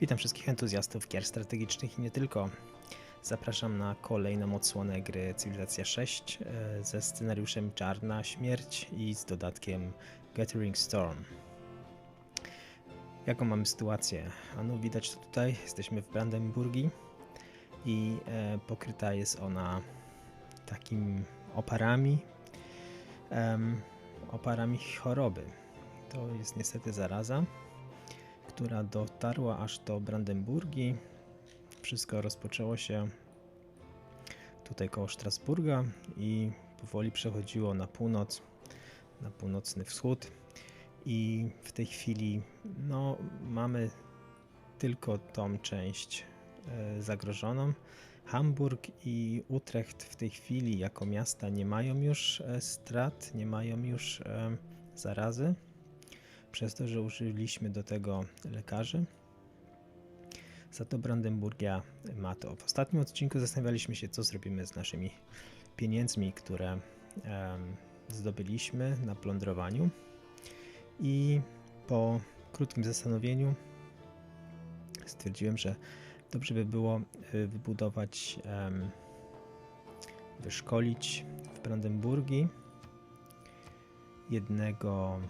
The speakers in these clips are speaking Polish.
Witam wszystkich entuzjastów gier strategicznych i nie tylko. Zapraszam na kolejną odsłonę gry Cywilizacja 6 e, ze scenariuszem Czarna Śmierć i z dodatkiem Gathering Storm. Jaką mamy sytuację? Ano widać to tutaj, jesteśmy w Brandenburgii i e, pokryta jest ona takim oparami, em, oparami choroby. To jest niestety zaraza która dotarła aż do Brandenburgii. Wszystko rozpoczęło się tutaj koło Strasburga i powoli przechodziło na północ, na północny wschód. I w tej chwili no, mamy tylko tą część e, zagrożoną. Hamburg i Utrecht w tej chwili jako miasta nie mają już e, strat, nie mają już e, zarazy przez to, że użyliśmy do tego lekarzy. Za to Brandenburgia ma to. W ostatnim odcinku zastanawialiśmy się, co zrobimy z naszymi pieniędzmi, które um, zdobyliśmy na plądrowaniu. I po krótkim zastanowieniu stwierdziłem, że dobrze by było e, wybudować, um, wyszkolić w Brandenburgii jednego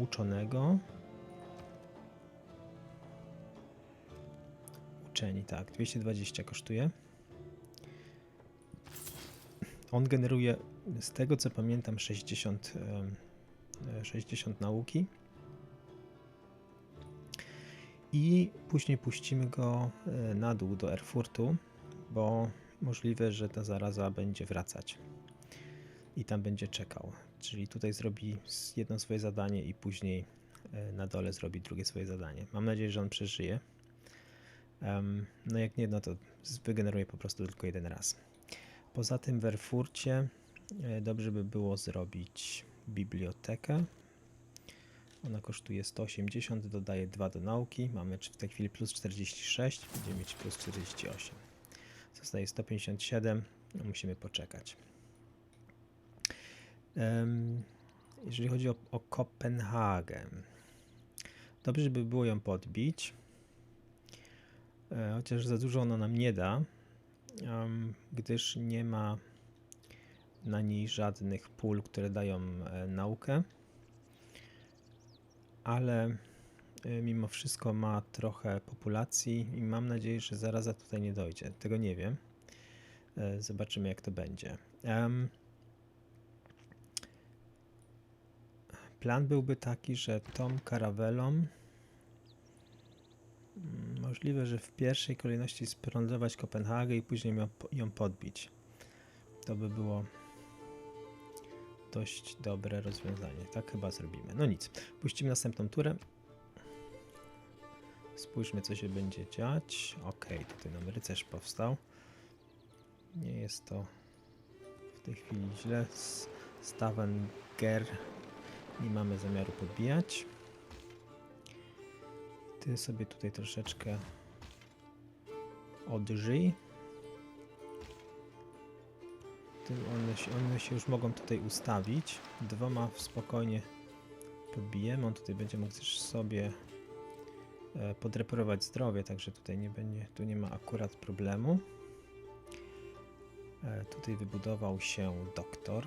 uczonego. Uczeni, tak, 220 kosztuje. On generuje, z tego co pamiętam, 60, 60 nauki. I później puścimy go e, na dół do Erfurtu, bo możliwe, że ta zaraza będzie wracać i tam będzie czekał. Czyli tutaj zrobi jedno swoje zadanie i później e, na dole zrobi drugie swoje zadanie. Mam nadzieję, że on przeżyje. No jak nie, no to wygeneruje po prostu tylko jeden raz. Poza tym w Erfurcie e, dobrze by było zrobić bibliotekę. Ona kosztuje 180, dodaje 2 do nauki. Mamy w tej chwili plus 46, będziemy mieć plus 48. Zostaje 157, no musimy poczekać. Jeżeli chodzi o, o Kopenhagę, dobrze by było ją podbić, e, chociaż za dużo ona nam nie da, gdyż nie ma na niej żadnych pól, które dają e, naukę, ale e, mimo wszystko ma trochę populacji i mam nadzieję, że zaraza tutaj nie dojdzie. Tego nie wiem. Zobaczymy, jak to będzie. Plan byłby taki, że tą karawelą mm, możliwe, że w pierwszej kolejności sprądzować Kopenhagę i później ją podbić. To by było dość dobre rozwiązanie. Tak chyba zrobimy. No nic, puścimy następną turę. Spójrzmy, co się będzie dziać. Ok, tutaj nam rycerz powstał. Nie jest to w tej chwili źle. Stavanger nie mamy zamiaru podbijać. Ty sobie tutaj troszeczkę odżyj. One się, one się już mogą tutaj ustawić. Dwoma spokojnie podbijemy. On tutaj będzie mógł też sobie e, podreperować zdrowie, także tutaj nie będzie, tu nie ma akurat problemu. E, tutaj wybudował się doktor.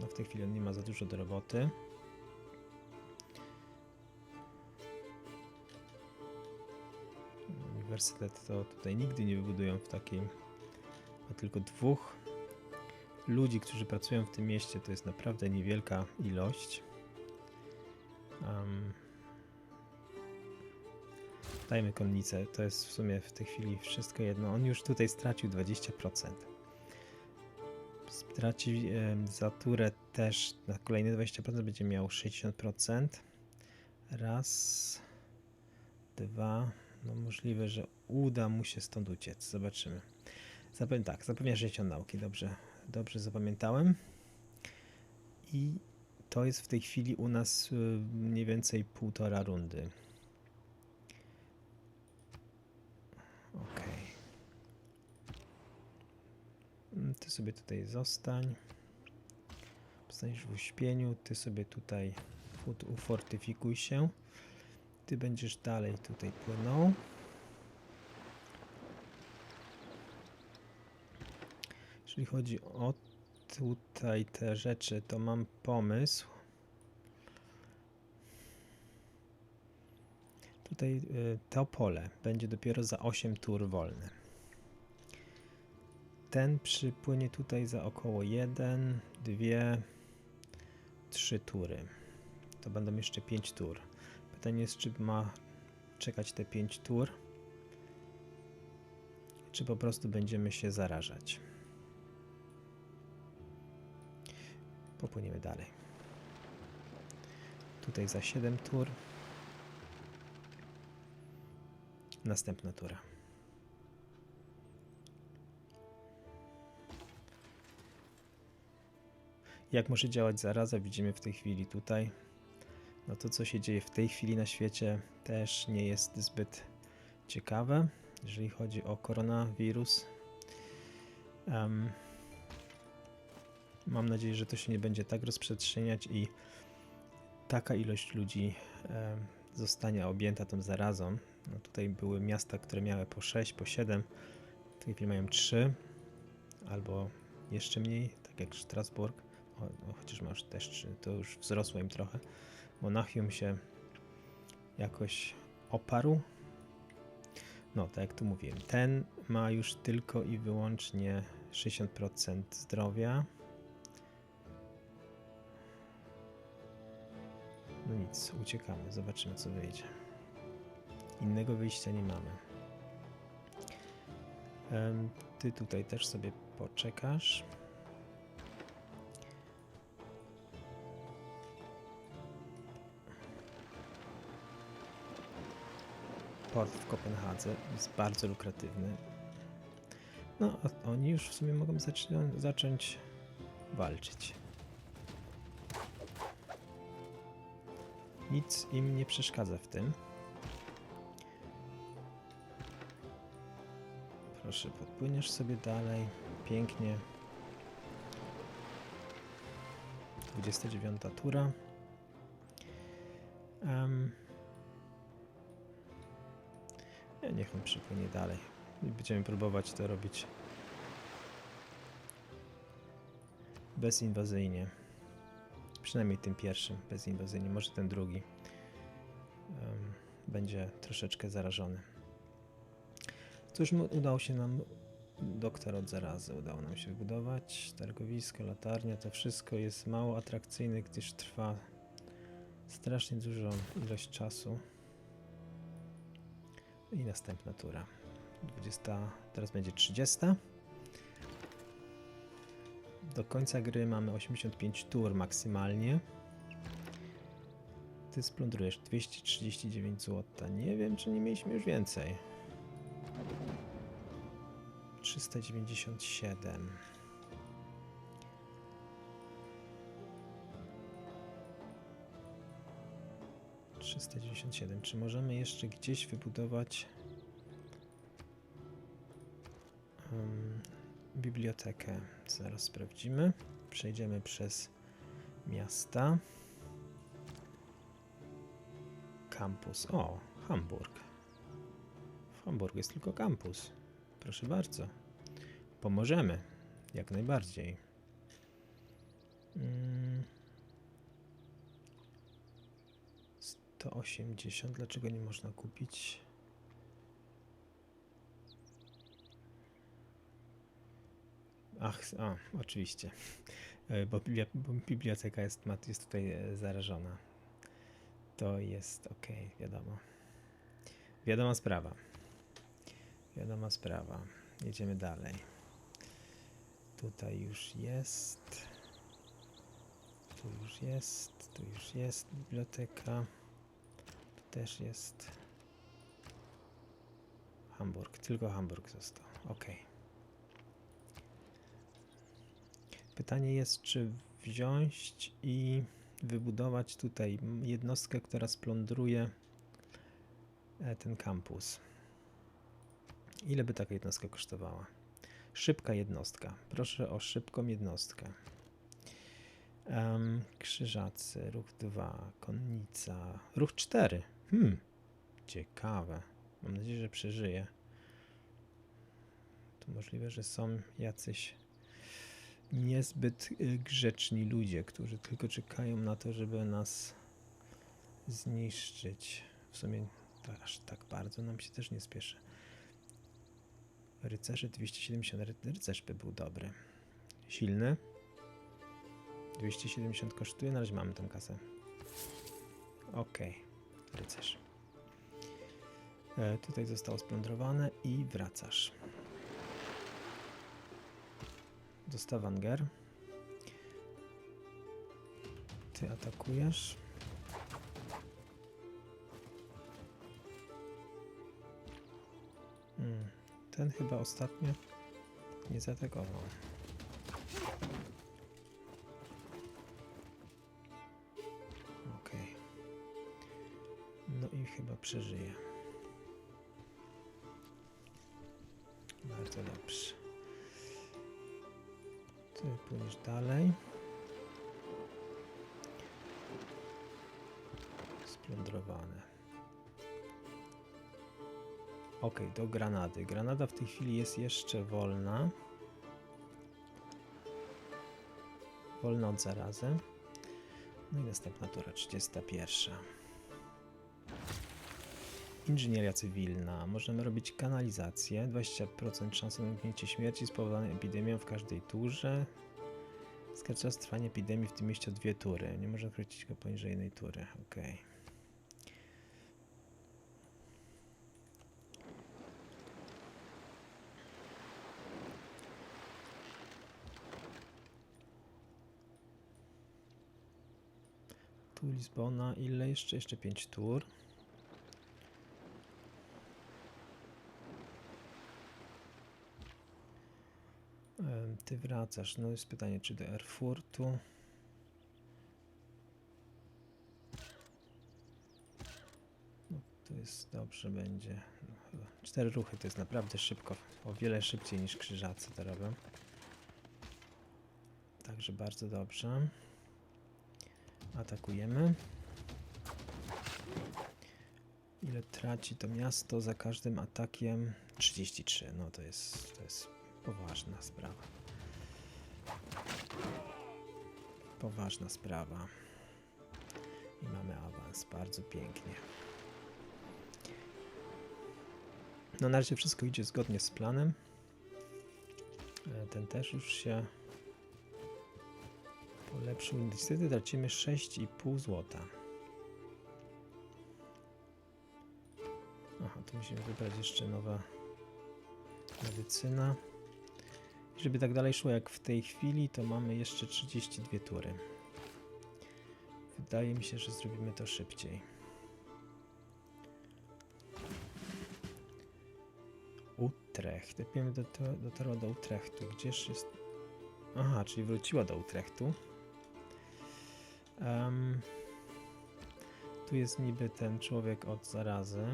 No w tej chwili on nie ma za dużo do roboty. Uniwersytet to tutaj nigdy nie wybudują w takiej. Ma tylko dwóch ludzi, którzy pracują w tym mieście. To jest naprawdę niewielka ilość. Um, dajmy konnicę. To jest w sumie w tej chwili wszystko jedno. On już tutaj stracił 20%. Straci um, za turę też na kolejne 20% będzie miał 60%. Raz, dwa, no możliwe, że uda mu się stąd uciec. Zobaczymy. Zapewne tak, zapewnia 60 nauki. Dobrze, dobrze zapamiętałem. I to jest w tej chwili u nas y, mniej więcej półtora rundy. Ok. Mm, ty sobie tutaj zostań. Zostaniesz w uśpieniu. Ty sobie tutaj ufortyfikuj się. Ty będziesz dalej tutaj płynął. Jeśli chodzi o tutaj te rzeczy, to mam pomysł. Tutaj y, to pole będzie dopiero za 8 tur wolne. Ten przypłynie tutaj za około 1, 2, 3 tury. To będą jeszcze 5 tur. Pytanie jest, czy ma czekać te 5 tur, czy po prostu będziemy się zarażać. Popłyniemy dalej. Tutaj za 7 tur. Następna tura. Jak może działać zaraza, widzimy w tej chwili tutaj. No to, co się dzieje w tej chwili na świecie, też nie jest zbyt ciekawe, jeżeli chodzi o koronawirus. Um, mam nadzieję, że to się nie będzie tak rozprzestrzeniać i taka ilość ludzi em, zostanie objęta tą zarazą. No tutaj były miasta, które miały po 6, po 7, w tej chwili mają 3 albo jeszcze mniej, tak jak Strasburg, o, chociaż masz też 3, to już wzrosło im trochę. Monachium się jakoś oparł. No, tak jak tu mówiłem, ten ma już tylko i wyłącznie 60% zdrowia. No nic, uciekamy, zobaczymy co wyjdzie. Innego wyjścia nie mamy. Ty tutaj też sobie poczekasz. Port w Kopenhadze jest bardzo lukratywny. No, a oni już w sumie mogą zaczną- zacząć walczyć. Nic im nie przeszkadza w tym. Proszę, podpłyniesz sobie dalej. Pięknie. 29 tura. Um, niech on przypłynie dalej. I będziemy próbować to robić bezinwazyjnie. Przynajmniej tym pierwszym bezinwazyjnie, może ten drugi em, będzie troszeczkę zarażony. Cóż, udało się nam doktor od zarazy, udało nam się wybudować, targowisko, latarnia, to wszystko jest mało atrakcyjne, gdyż trwa strasznie dużą ilość czasu. I następna tura. 20, teraz będzie 30. Do końca gry mamy 85 tur maksymalnie. Ty splądrujesz 239 zł. Nie wiem, czy nie mieliśmy już więcej. 397. Trzysta dziewięćdziesiąt siedem. Czy możemy jeszcze gdzieś wybudować em, bibliotekę? Zaraz sprawdzimy. Przejdziemy przez miasta. Kampus. O, Hamburg. W Hamburgu jest tylko kampus. Proszę bardzo. Pomożemy. Jak najbardziej. Mm. 180. Dlaczego nie można kupić? Ach, a, oczywiście. E, Bo, bo biblioteka jest, jest tutaj e, zarażona. To jest ok, wiadomo. Wiadoma sprawa. Wiadoma sprawa. Jedziemy dalej. Tutaj już jest. Tu już jest. Tu już jest biblioteka. Też jest. Hamburg. Tylko Hamburg został. Ok. Pytanie jest, czy wziąć i wybudować tutaj jednostkę, która splądruje e, ten kampus. Ile by taka jednostka kosztowała? Szybka jednostka. Proszę o szybką jednostkę. Em, krzyżacy, ruch 2, konnica, ruch 4. Hmm, Ciekawe. Mam nadzieję, że przeżyje. To możliwe, że są jacyś niezbyt y, grzeczni ludzie, którzy tylko czekają na to, żeby nas zniszczyć. W sumie aż tak bardzo nam się też nie spieszy. Rycerze 270. ry- Rycerz by był dobry. Silny. 270 kosztuje, na razie mamy tą kasę. Okej, rycerz. E, tutaj zostało splądrowane i wracasz. do Stavanger. Ty atakujesz. Hmm. Ten chyba ostatnio nie zaatakował. Przeżyje. Bardzo dobrze. Ty płyniesz dalej. Splądrowane. Ok, do granady. Granada w tej chwili jest jeszcze wolna. Wolna od zarazy. No i następna tura, 31. Inżynieria cywilna. Możemy robić kanalizację. 20% szansy na uniknięcie śmierci spowodowanej epidemią w każdej turze. Skarcza czas trwania epidemii w tym mieście o dwie tury. Nie można kręcić go poniżej jednej tury. Ok. Tu Lizbona. Ile jeszcze? Jeszcze 5 tur. Em, Ty wracasz. No jest pytanie, czy do Erfurtu. No, tu jest dobrze będzie. No, cztery ruchy to jest naprawdę szybko. O wiele szybciej niż krzyżacy to robią. Także bardzo dobrze. Atakujemy. Ile traci to miasto za każdym atakiem? 33. No to jest, to jest poważna sprawa. Poważna sprawa. I mamy awans. Bardzo pięknie. No na razie wszystko idzie zgodnie z planem. E, Ten też już się polepszył. Niestety tracimy 6,5 złota. Aha, tu musimy wybrać jeszcze nowa medycyna. Żeby tak dalej szło jak w tej chwili, to mamy jeszcze 32 tury. Wydaje mi się, że zrobimy to szybciej. Utrecht. Dopiero do, dotarła do Utrechtu. Gdzież jest... Aha, czyli wróciła do Utrechtu. Em, tu jest niby ten człowiek od zarazy.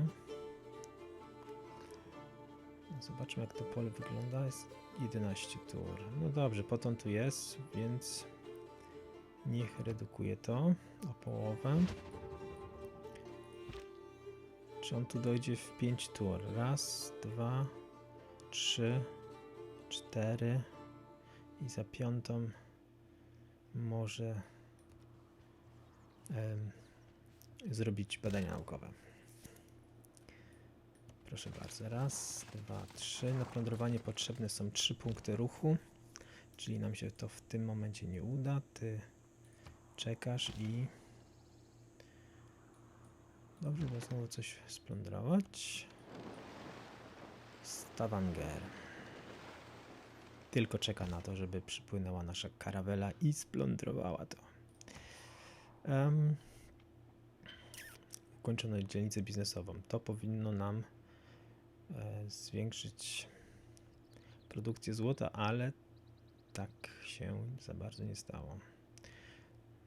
Zobaczmy jak to pole wygląda. Jest 11 tur. No dobrze, potem tu jest, więc niech redukuje to o połowę. Czy on tu dojdzie w 5 tur? Raz, dwa, trzy, cztery i za piątą może em, zrobić badania naukowe. Proszę bardzo. Raz, dwa, trzy. Na plądrowanie potrzebne są trzy punkty ruchu, czyli nam się to w tym momencie nie uda. Ty czekasz i. Dobrze, bo znowu coś splądrować. Stavanger. Tylko czeka na to, żeby przypłynęła nasza karawela i splądrowała to. Um, kończono dzielnicę biznesową. To powinno nam zwiększyć produkcję złota, ale tak się za bardzo nie stało.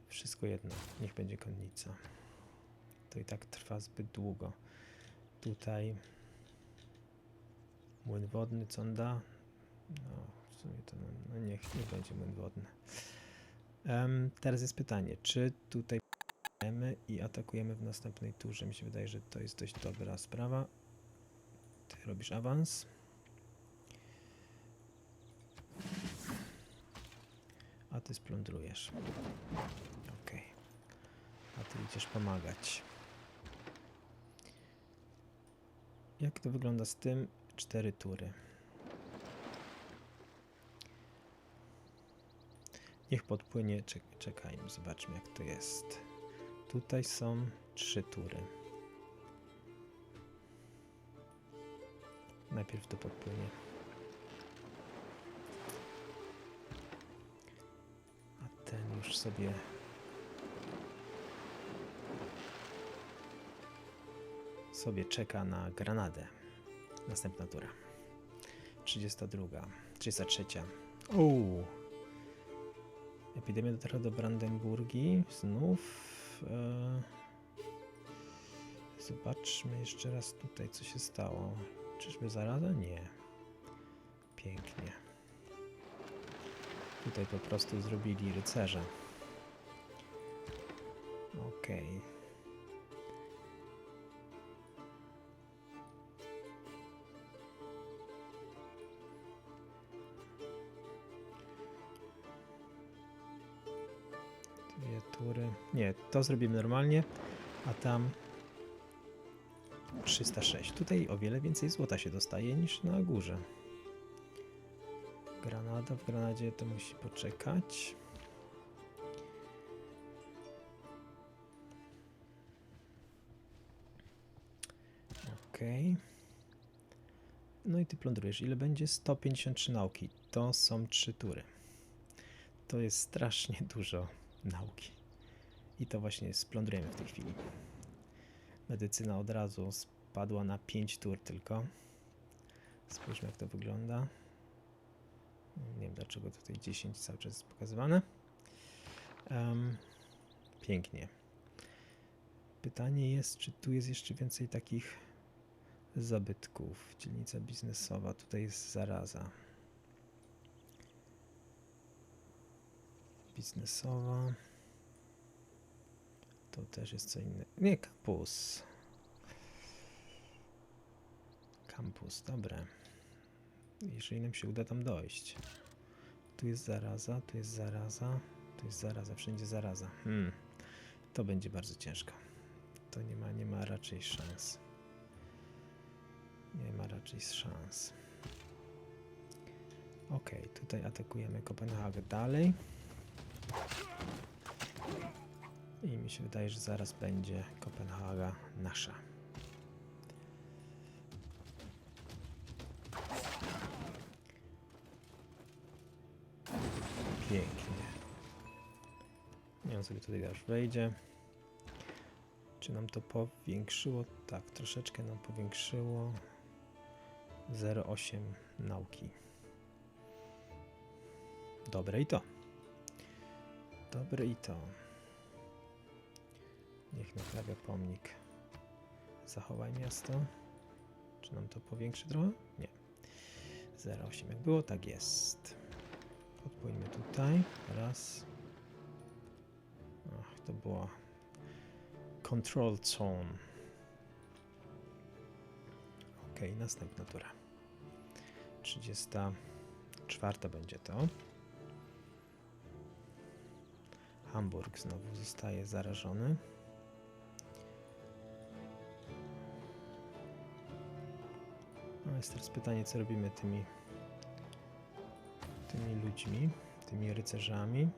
Wszystko jedno, niech będzie konnica. To i tak trwa zbyt długo. Tutaj młyn wodny, co on da? No, w sumie to no, no niech, niech będzie młyn wodny. Em, teraz jest pytanie, czy tutaj i atakujemy w następnej turze. Mi się wydaje, że to jest dość dobra sprawa. Ty robisz awans. A ty splądrujesz. Okej. A ty idziesz pomagać. Jak to wygląda z tym? Cztery tury. Niech podpłynie. Czek czekajmy, zobaczmy jak to jest. Tutaj są trzy tury. Najpierw to podpłynie. A ten już sobie. sobie czeka na granadę. Następna tura. 32. 33. Uuu. Epidemia dotarła do Brandenburgii. Znów. E... Zobaczmy jeszcze raz tutaj, co się stało. Czyżby zaraza? Nie. Pięknie. Tutaj po prostu zrobili rycerza. Okej. Tury. Nie, to zrobimy normalnie, a tam 306. Tutaj o wiele więcej złota się dostaje niż na górze. Granada w granadzie to musi poczekać. Okej. No i ty plądrujesz. Ile będzie? 153 nauki. To są trzy tury. To jest strasznie dużo nauki. I to właśnie splądrujemy w tej chwili. Medycyna od razu spadła na 5 tur tylko. Spójrzmy jak to wygląda. Nie wiem dlaczego tutaj 10 cały czas jest pokazywane. Em, pięknie. Pytanie jest, czy tu jest jeszcze więcej takich zabytków. Dzielnica biznesowa, tutaj jest zaraza. Biznesowa. To też jest co innego. Nie, kampus. Kampus, dobre. Jeżeli nam się uda tam dojść. Tu jest zaraza, tu jest zaraza, tu jest zaraza, wszędzie zaraza. Hmm. To będzie bardzo ciężko. To nie ma, nie ma raczej szans. Nie ma raczej szans. Ok, tutaj atakujemy Kopenhagę dalej. I mi się wydaje, że zaraz będzie Kopenhaga nasza. Pięknie. Nie on sobie tutaj już wejdzie. Czy nam to powiększyło? Tak, troszeczkę nam powiększyło. 0,8 nauki. Dobre i to. Dobre i to. Niech naprawia pomnik. Zachowaj miasto. Czy nam to powiększy trochę? Nie. 0,8 jak było, tak jest. Podpójmy tutaj. Raz. Ach, to była control zone. Ok, następna tura. 34 będzie to. Hamburg znowu zostaje zarażony. No jest teraz pytanie, co robimy tymi tymi ludźmi, tymi rycerzami,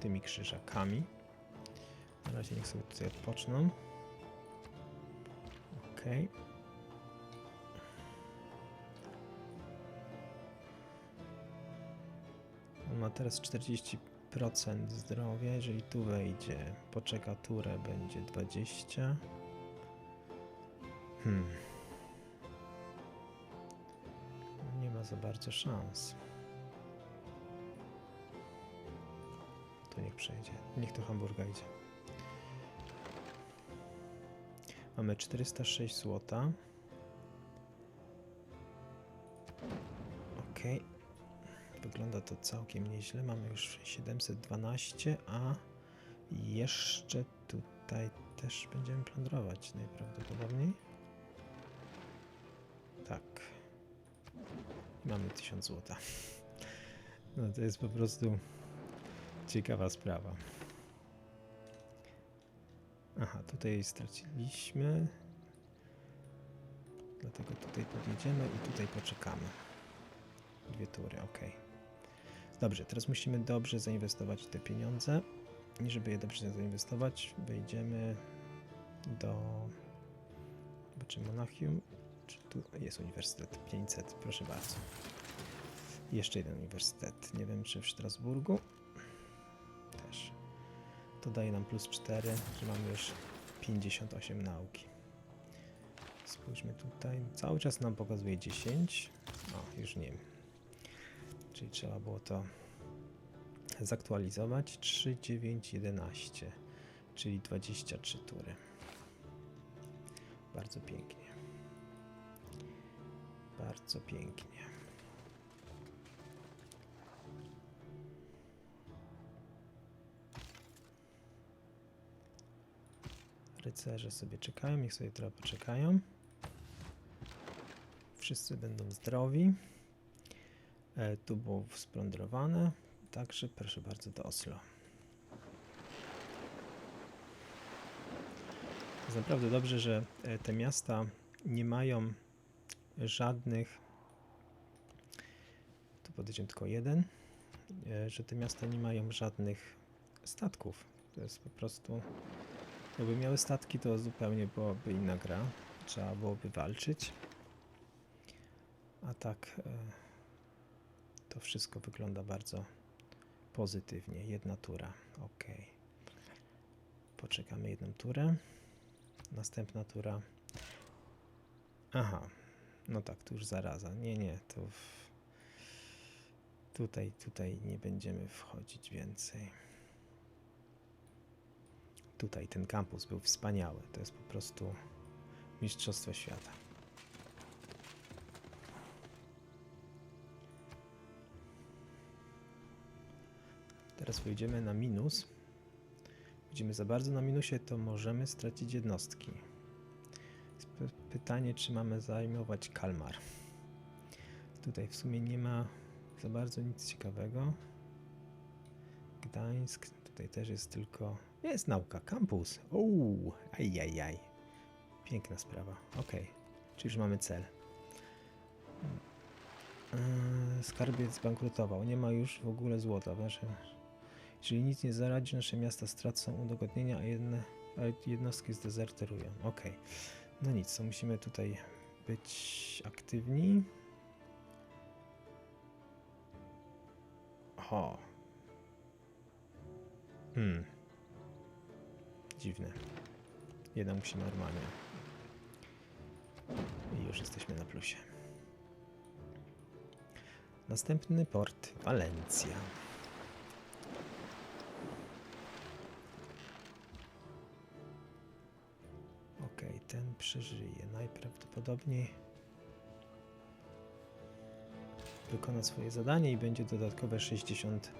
tymi krzyżakami. Na razie niech sobie tutaj odpoczną. Okej. On ma teraz 40% zdrowia, jeżeli tu wejdzie, poczeka turę, będzie 20. Hmm. Nie ma za bardzo szans. To niech przejdzie. Niech do Hamburga idzie. Mamy 406 złota. Ok. Wygląda to całkiem nieźle. Mamy już 712, a jeszcze tutaj też będziemy plądrować najprawdopodobniej. Tak. Mamy 1000 złota. No to jest po prostu ciekawa sprawa. Aha, tutaj straciliśmy. Dlatego tutaj podjedziemy i tutaj poczekamy. Dwie tury, ok. Dobrze, teraz musimy dobrze zainwestować te pieniądze. I żeby je dobrze zainwestować, wejdziemy do. Zobaczymy Monachium. Czy tu jest uniwersytet? 500, proszę bardzo. Jeszcze jeden uniwersytet. Nie wiem, czy w Strasburgu. To daje nam plus 4, że mamy już 58 nauki. Spójrzmy tutaj. Cały czas nam pokazuje 10. O, już nie. Czyli trzeba było to zaktualizować. 3, 9, 11. Czyli 23 tury. Bardzo pięknie. Bardzo pięknie. Rycerze sobie czekają, niech sobie trochę poczekają. Wszyscy będą zdrowi. E, tu było splądrowane, także proszę bardzo do Oslo. Jest naprawdę dobrze, że e, te miasta nie mają żadnych. Tu podejdziemy tylko jeden, e, że te miasta nie mają żadnych statków. To jest po prostu. Jakby miały statki, to zupełnie byłaby inna gra. Trzeba byłoby walczyć. A tak e, to wszystko wygląda bardzo pozytywnie. Jedna tura. Ok. Poczekamy jedną turę. Następna tura. Aha. No tak, tu już zaraza. Nie, nie, to w... tutaj, tutaj nie będziemy wchodzić więcej. Tutaj ten kampus był wspaniały. To jest po prostu mistrzostwo świata. Teraz wejdziemy na minus. Widzimy za bardzo na minusie, to możemy stracić jednostki. Pytanie, czy mamy zajmować Kalmar. Tutaj w sumie nie ma za bardzo nic ciekawego. Gdańsk, tutaj też jest tylko. Jest nauka, kampus. Uuu, ajajaj. Piękna sprawa. Ok, czyli już mamy cel. Yy, Skarbiec zbankrutował. Nie ma już w ogóle złota. Nasze... Jeżeli nic nie zaradzi, nasze miasta stracą udogodnienia, a, jedne, a jednostki zdezerterują. Ok. No nic, to musimy tutaj być aktywni. O. Hmm. Dziwne. Jedna musi normalnie. I już jesteśmy na plusie. Następny port Walencja. Okej, ten przeżyje. Najprawdopodobniej wykona swoje zadanie i będzie dodatkowe 60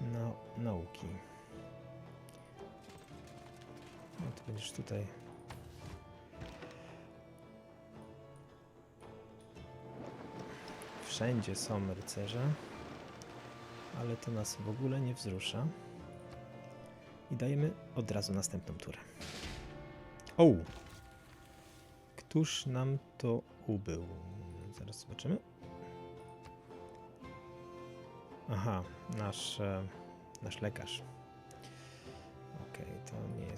na nauki. Będziesz tutaj. Wszędzie są rycerze, ale to nas w ogóle nie wzrusza. I dajemy od razu następną turę. O! Któż nam to ubył? Zaraz zobaczymy. Aha, nasz, e, nasz lekarz.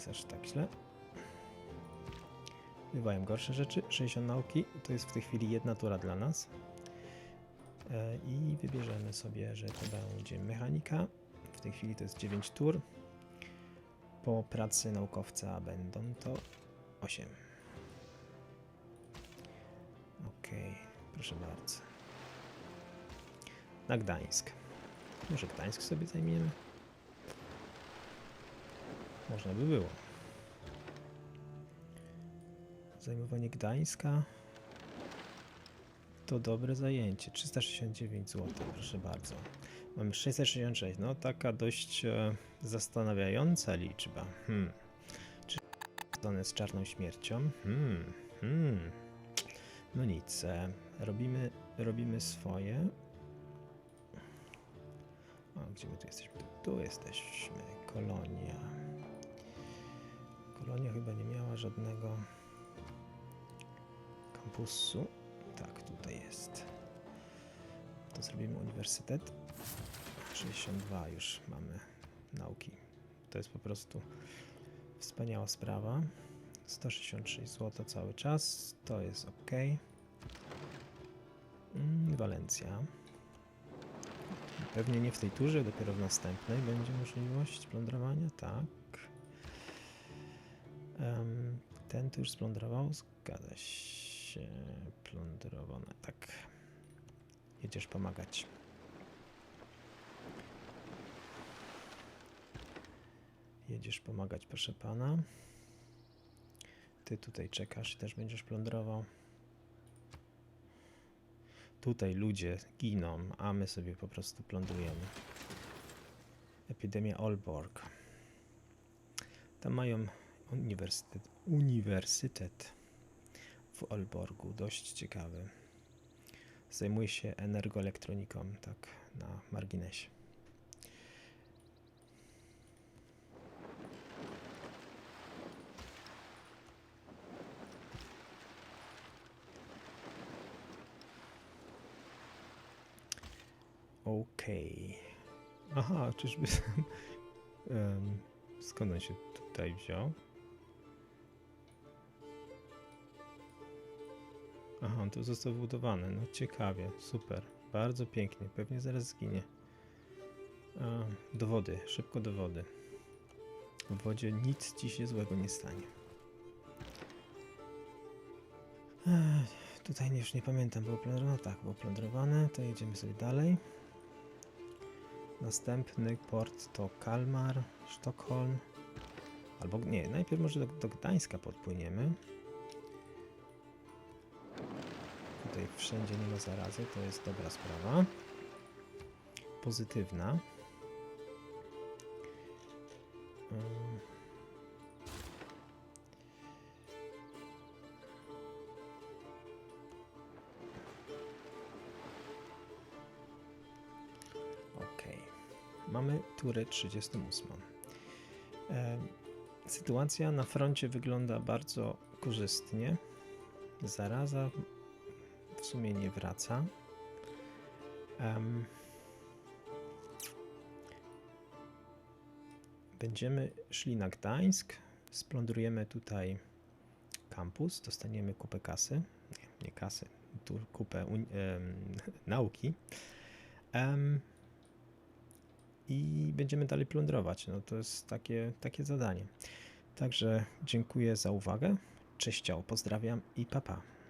Jest aż tak źle. Bywają gorsze rzeczy. 60 nauki to jest w tej chwili jedna tura dla nas. E, I wybierzemy sobie, że to będzie mechanika. W tej chwili to jest 9 tur. Po pracy naukowca będą to 8. Ok, proszę bardzo. Na Gdańsk. Może Gdańsk sobie zajmiemy? Można by było. Zajmowanie Gdańska to dobre zajęcie. 369 zł, proszę bardzo. Mamy 666, no taka dość e, zastanawiająca liczba. Hmm. Czy z czarną śmiercią. Hmm, hmm. No nic, e, robimy, robimy swoje. O, gdzie my tu jesteśmy? Tu jesteśmy. Kolonia. Chyba nie miała żadnego kampusu. Tak, tutaj jest. To zrobimy uniwersytet. 62 już mamy nauki. To jest po prostu wspaniała sprawa. 166 zł cały czas. To jest ok. Mm, Walencja. Pewnie nie w tej turze, dopiero w następnej będzie możliwość plądrowania. Tak. Em, ten tu już splądrował. Zgadza się. Plądrowane. Tak. Jedziesz pomagać. Jedziesz pomagać, proszę pana. Ty tutaj czekasz i też będziesz plądrował. Tutaj ludzie giną, a my sobie po prostu plądrujemy. Epidemia Olborg. Tam mają uniwersytet, uniwersytet w Olborgu, dość ciekawy. Zajmuje się energoelektroniką, tak na marginesie. Okej. Aha, czyżby. Em, skąd on się tutaj wziął? Aha, tu został wbudowany. No ciekawie, super. Bardzo pięknie. Pewnie zaraz zginie. A, do wody, szybko do wody. W wodzie nic ci się złego nie stanie. Ech, tutaj już nie pamiętam, było plądrowane? Tak, było plądrowane. To jedziemy sobie dalej. Następny port to Kalmar, Sztokholm. Albo nie, najpierw może do, do Gdańska podpłyniemy. Tutaj wszędzie nie ma zarazy, to jest dobra sprawa. Pozytywna. Okej. Mamy turę 38. Em, Sytuacja na froncie wygląda bardzo korzystnie. Zaraza sumie nie wraca. Em, będziemy szli na Gdańsk. Splądrujemy tutaj kampus. Dostaniemy kupę kasy. Nie, nie kasy. Tu kupę em, nauki. Em, I będziemy dalej plądrować. No to jest takie, takie zadanie. Także dziękuję za uwagę. Cześć, ciao, pozdrawiam i papa. Pa.